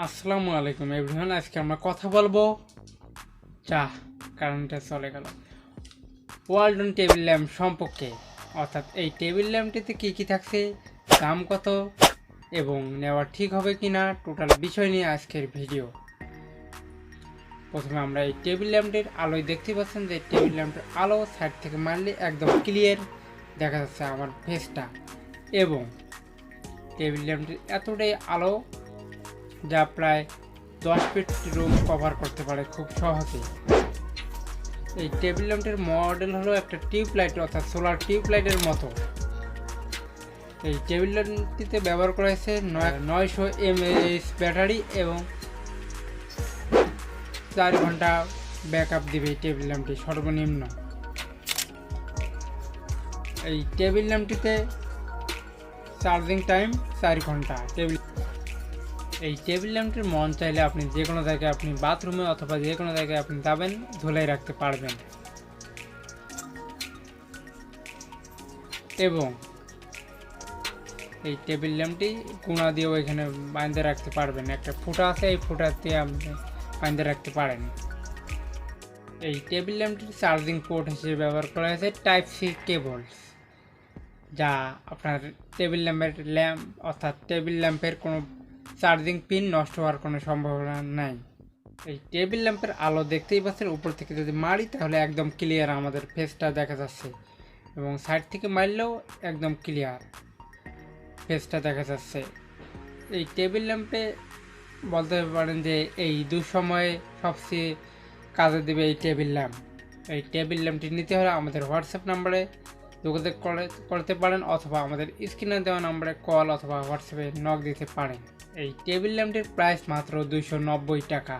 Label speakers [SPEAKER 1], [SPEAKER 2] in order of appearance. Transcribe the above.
[SPEAKER 1] আসসালামু আলাইকুম এভরিওয়ান আজকে আমরা কথা বলব চা কারেন্টটা চলে গেল। ওয়ালডন টেবিল ল্যাম্প সম্পর্কে। অর্থাৎ এই টেবিল ল্যাম্পটিতে কী কী থাকছে, দাম কত, এবং নেওয়া ঠিক হবে কি না টোটাল বিষয় নিয়ে আজকের ভিডিও প্রথমে আমরা এই টেবিল ল্যাম্পটির আলোয় দেখতে পাচ্ছেন যে টেবিল ল্যাম্পের আলো সাইড থেকে মারলে একদম ক্লিয়ার দেখা যাচ্ছে আমার ফেসটা এবং টেবিল ল্যাম্পটির এতটাই আলো যা প্রায় দশ ফিট রুম কভার করতে পারে খুব সহজে এই টেবিল ল্যাম্পটির মডেল হলো একটা টিউব লাইট অর্থাৎ সোলার টিউব লাইটের মতো। এই টেবিল ল্যাম্পটিতে ব্যবহার করা হয়েছে নয়, নয়শো এমএএইচ ব্যাটারি এবং চার ঘণ্টা ব্যাকআপ দিবে এই টেবিল ল্যাম্পটি সর্বনিম্ন। এই টেবিল ল্যাম্পটিতে চার্জিং টাইম চার ঘণ্টা। টেবিল এই টেবিল ল্যাম্পটির মন চাইলে আপনি যে কোনো জায়গায় আপনি বাথরুমে অথবা যে কোনো জায়গায় আপনি যাবেন ঝুলাই রাখতে পারবেন। এবং এই টেবিল ল্যাম্পটি গুঁড়া দিয়েও এখানে বাঁধে রাখতে পারবেন। একটা ফুটা আছে, এই ফুটা দিয়ে আপনি বাঁধে রাখতে পারেন। এই টেবিল ল্যাম্পটির চার্জিং পোর্ট হিসেবে ব্যবহার করা হয়েছে টাইপ সি কেবলস যা আপনার টেবিল ল্যাম্পের ল্যাম্প অর্থাৎ টেবিল ল্যাম্পের কোনো চার্জিং পিন নষ্ট হওয়ার কোনো সম্ভাবনা নাই। এই টেবিল ল্যাম্পের আলো দেখতেই পাচ্ছেন, উপর থেকে যদি মারি তাহলে একদম ক্লিয়ার আমাদের ফেসটা দেখা যাচ্ছে এবং সাইড থেকে মারলেও একদম ক্লিয়ার ফেসটা দেখা যাচ্ছে। এই টেবিল ল্যাম্পে বলতে পারেন যে এই দুঃসময়ে সবচেয়ে কাজে দেবে এই টেবিল ল্যাম্প। এই টেবিল ল্যাম্পটি নিতে হলে আমাদের হোয়াটসঅ্যাপ নাম্বারে যোগাযোগ করে, করতে পারেন অথবা আমাদের স্ক্রিনে দেওয়া নাম্বারে কল অথবা হোয়াটসঅ্যাপে নক দিতে পারেন। এই টেবিল ল্যাম্পটির প্রাইস মাত্র দুইশো নব্বই টাকা।